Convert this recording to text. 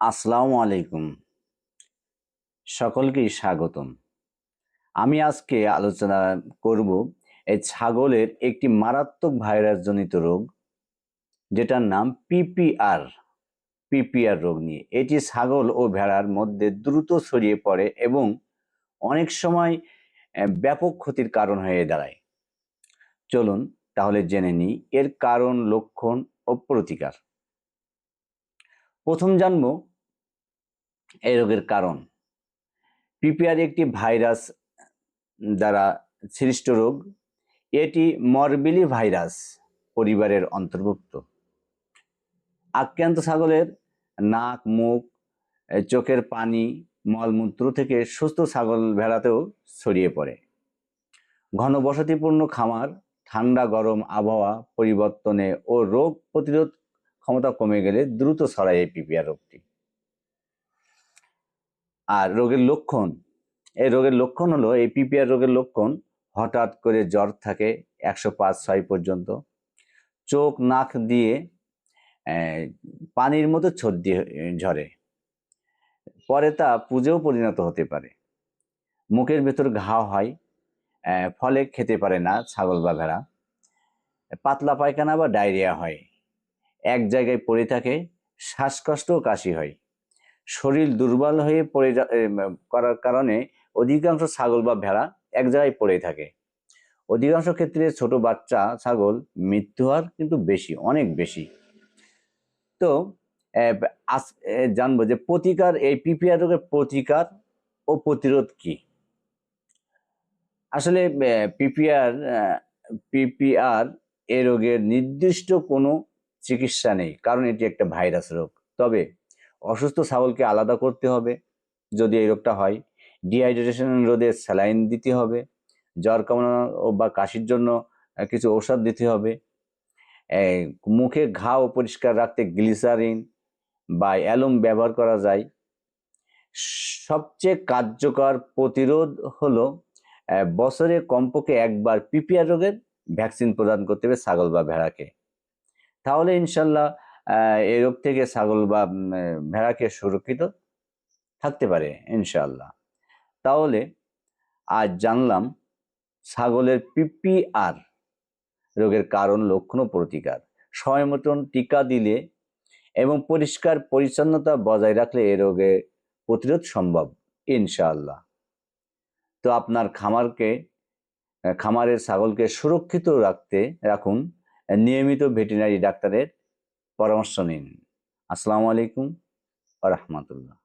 আসসালামু আলাইকুম। সকলকেই স্বাগতম। আমি আজকে আলোচনা করব এই ছাগলের একটি মারাত্মক ভাইরাসজনিত রোগ, যেটার নাম পিপিআর পিপিআর রোগ নিয়ে। এটি ছাগল ও ভেড়ার মধ্যে দ্রুত ছড়িয়ে পড়ে এবং অনেক সময় ব্যাপক ক্ষতির কারণ হয়ে দাঁড়ায়। চলুন তাহলে জেনে নিই এর কারণ, লক্ষণ ও প্রতিকার। প্রথম জানব এই রোগের কারণ। পিপিআর একটি ভাইরাস দ্বারা সৃষ্ট রোগ। এটি মরবিলি ভাইরাস পরিবারের অন্তর্ভুক্ত। আক্রান্ত ছাগলের নাক, মুখ, চোখের পানি, মলমূত্র থেকে সুস্থ ছাগল ভেড়াতেও ছড়িয়ে পড়ে। ঘনবসতিপূর্ণ খামার, ঠান্ডা গরম আবহাওয়া পরিবর্তনে ও রোগ প্রতিরোধ ক্ষমতা কমে গেলে দ্রুত ছড়ায় এই পিপিআর রোগটি। আর রোগের লক্ষণ, এই রোগের লক্ষণ হলো, এই পিপিআর রোগের লক্ষণ, হঠাৎ করে জ্বর থাকে একশো পাঁচ ছয় পর্যন্ত। চোখ, নাক দিয়ে পানির মতো ছর্দি ঝরে। পরে তা পুজোও পরিণত হতে পারে। মুখের ভেতর ঘা হয় ফলে খেতে পারে না ছাগল বা ভেড়া। পাতলা পায়খানা বা ডায়রিয়া হয়। এক জায়গায় পড়ে থাকে শ্বাসকষ্ট কাশি হয়। শরীর দুর্বল হয়ে পড়ে করার কারণে অধিকাংশ ছাগল বা ভেড়া এক জায়গায় পড়ে থাকে। অধিকাংশ ক্ষেত্রে ছোট বাচ্চা ছাগল মৃত্যু হার কিন্তু বেশি, অনেক বেশি। তো আজ- জানব যে প্রতিকার, এই পিপিআর রোগের প্রতিকার ও প্রতিরোধ কি? আসলে পিপিআর পিপিআর এ রোগের নির্দিষ্ট কোনো চিকিৎসা নেই, কারণ এটি একটা ভাইরাস রোগ। তবে অসুস্থ ছাগলকে আলাদা করতে হবে। যদি এই রোগটা হয় ডিহাইড্রেশন রোধে স্যালাইন দিতে হবে। জ্বর কমানো বা কাশির জন্য কিছু ঔষধ দিতে হবে। মুখে ঘাও পরিষ্কার রাখতে গ্লিসারিন বা অ্যালুম ব্যবহার করা যায়। সবচেয়ে কার্যকর প্রতিরোধ হলো বছরে কমপক্ষে একবার পিপিআর রোগের ভ্যাকসিন প্রদান করতে হবে ছাগল বা ভেড়াকে। তাহলে ইনশাল্লাহ এই রোগ থেকে ছাগল বা ভেড়াকে সুরক্ষিত থাকতে পারে ইনশাল্লাহ তাহলে আজ জানলাম ছাগলের পিপিআর রোগের কারণ, লক্ষণ প্রতিকার। সময় মতন টিকা দিলে এবং পরিষ্কার পরিচ্ছন্নতা বজায় রাখলে এ রোগে প্রতিরোধ সম্ভব, ইনশাআল্লাহ। তো আপনার খামারকে খামারের ছাগলকে সুরক্ষিত রাখতে, রাখুন। নিয়মিত ভেটেরিনারি ডাক্তারের পরামর্শ নিন। আসসালামু আলাইকুম রহমতুল্লাহ।